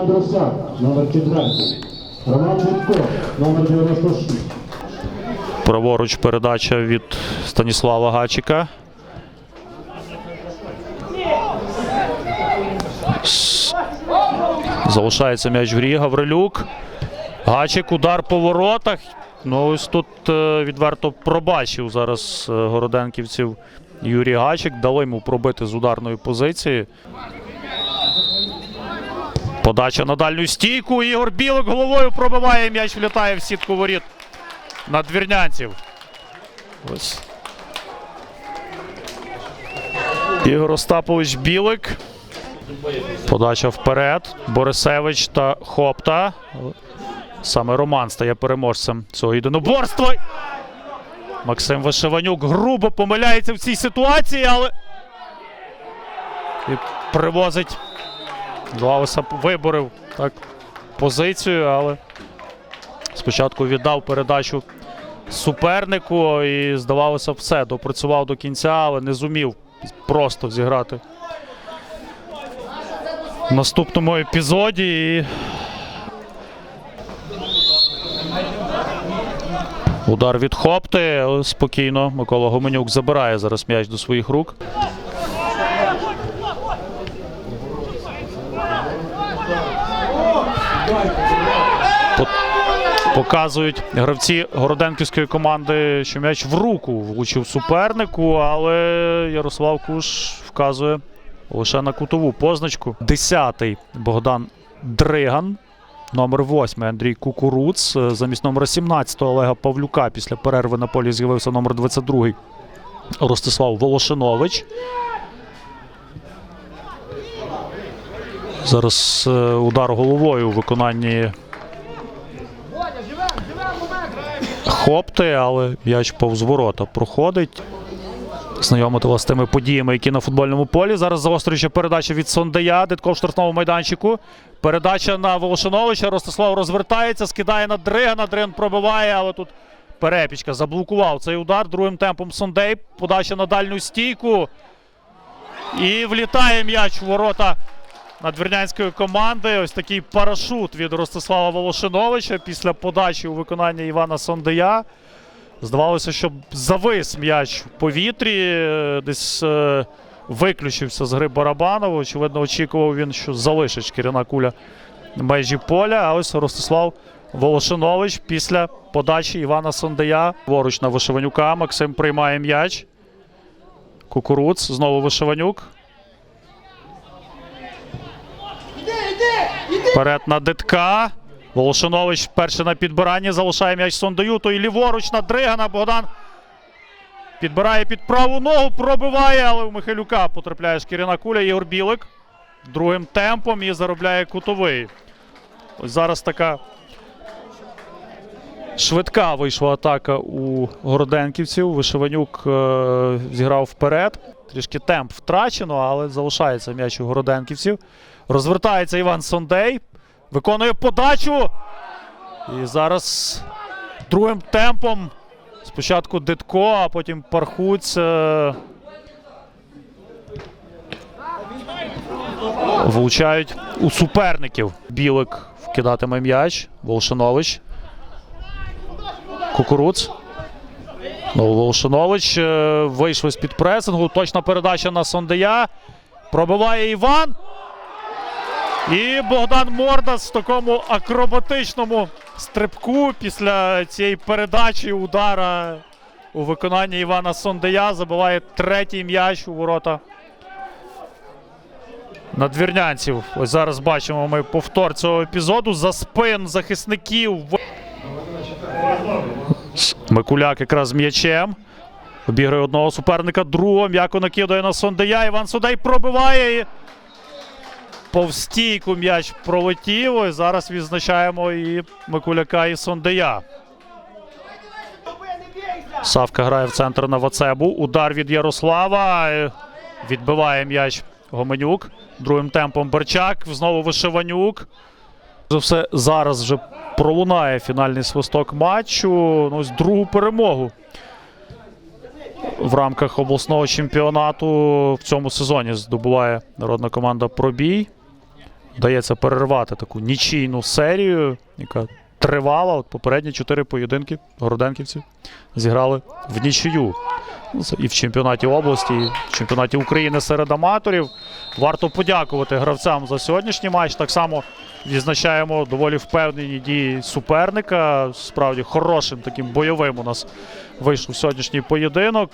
Андросяк, номер 4. Роман Будко, номер 96. Праворуч передача від Станіслава Гачика. Залишається м'яч в грі. Гаврилюк. Гачик, удар по воротах. Ну, ось тут е, відверто пробачив зараз е, городенківців Юрій Гачик. Дали йому пробити з ударної позиції. Подача на дальню стійку. Ігор Білик головою пробиває. М'яч влітає в сітку воріт надвірнянців. Ось. Ігор Остапович Білик. Подача вперед. Борисевич та Хопта. Саме Роман стає переможцем цього єдиноборства. Максим Вишиванюк грубо помиляється в цій ситуації, але і привозить. Лависа виборив так позицію, але спочатку віддав передачу супернику і здавалося все. Допрацював до кінця, але не зумів просто зіграти в наступному епізоді. І... Удар від Хопти. Спокійно. Микола Гоменюк забирає зараз м'яч до своїх рук. Показують гравці Городенківської команди, що м'яч в руку влучив супернику, але Ярослав Куш вказує лише на кутову позначку. Десятий Богдан Дриган. Номер 8 Андрій Кукуруц. Е, Замість номера 17 Олега Павлюка після перерви на полі з'явився номер 22 Ростислав Волошинович. Зараз е, удар головою у виконанні Хопти, але м'яч повз ворота проходить. Знайомити вас з тими подіями, які на футбольному полі. Зараз заострююча передача від Сондея. Дитко в штрафному майданчику. Передача на Волошиновича. Ростислав розвертається, скидає на Дригана. Дриган пробиває, але тут перепічка заблокував цей удар. Другим темпом Сондей. Подача на дальню стійку. І влітає м'яч у ворота надвірнянської команди. Ось такий парашут від Ростислава Волошиновича після подачі у виконанні Івана Сондея. Здавалося, що завис м'яч в повітрі, е, десь е, виключився з гри Барабанова. Очевидно, очікував він, що залишить шкіряна куля межі поля. А ось Ростислав Волошинович після подачі Івана Сондея. Поруч на Вишиванюка. Максим приймає м'яч. Кукуруц. Знову Вишиванюк. Вперед на Дитка. Волошинович перший на підбиранні. Залишає м'яч Сондаю. То і ліворуч на Дригана. Богдан підбирає під праву ногу, пробиває, але у Михайлюка потрапляє шкіряна куля. Ігор Білик другим темпом і заробляє кутовий. Ось зараз така швидка вийшла атака у Городенківців. Вишиванюк е, зіграв вперед. Трішки темп втрачено, але залишається м'яч у Городенківців. Розвертається Іван Сондей. Виконує подачу. І зараз другим темпом. Спочатку Дитко, а потім Пархуць. е, Влучають у суперників. Білик вкидатиме м'яч. Волшинович. Кукуруц. Ну, Волшинович е, вийшов з-під пресингу. Точна передача на Сондея. Пробиває Іван. І Богдан Мордас в такому акробатичному стрибку після цієї передачі удара у виконанні Івана Сондея забиває третій м'яч у ворота надвірнянців. Ось зараз бачимо ми повтор цього епізоду. За спин захисників. Микуляк якраз м'ячем. Обіграє одного суперника, другого м'яко накидає на Сондея. Іван Сондей пробиває. І... Повстійку м'яч пролетів. Ось зараз відзначаємо і Микуляка, і Сондея. Савка грає в центр на Вацебу. Удар від Ярослава. Е, Відбиває м'яч Гоменюк. Другим темпом Берчак. Знову Вишиванюк. За все зараз вже пролунає фінальний свисток матчу. Ну, ось другу перемогу в рамках обласного чемпіонату в цьому сезоні здобуває народна команда Пробій. вдається перервати таку нічийну серію, яка тривала. От попередні чотири поєдинки городенківців зіграли в нічию. І в чемпіонаті області, і в чемпіонаті України серед аматорів. Варто подякувати гравцям за сьогоднішній матч. Так само відзначаємо доволі впевнені дії суперника. Справді хорошим таким бойовим у нас вийшов сьогоднішній поєдинок.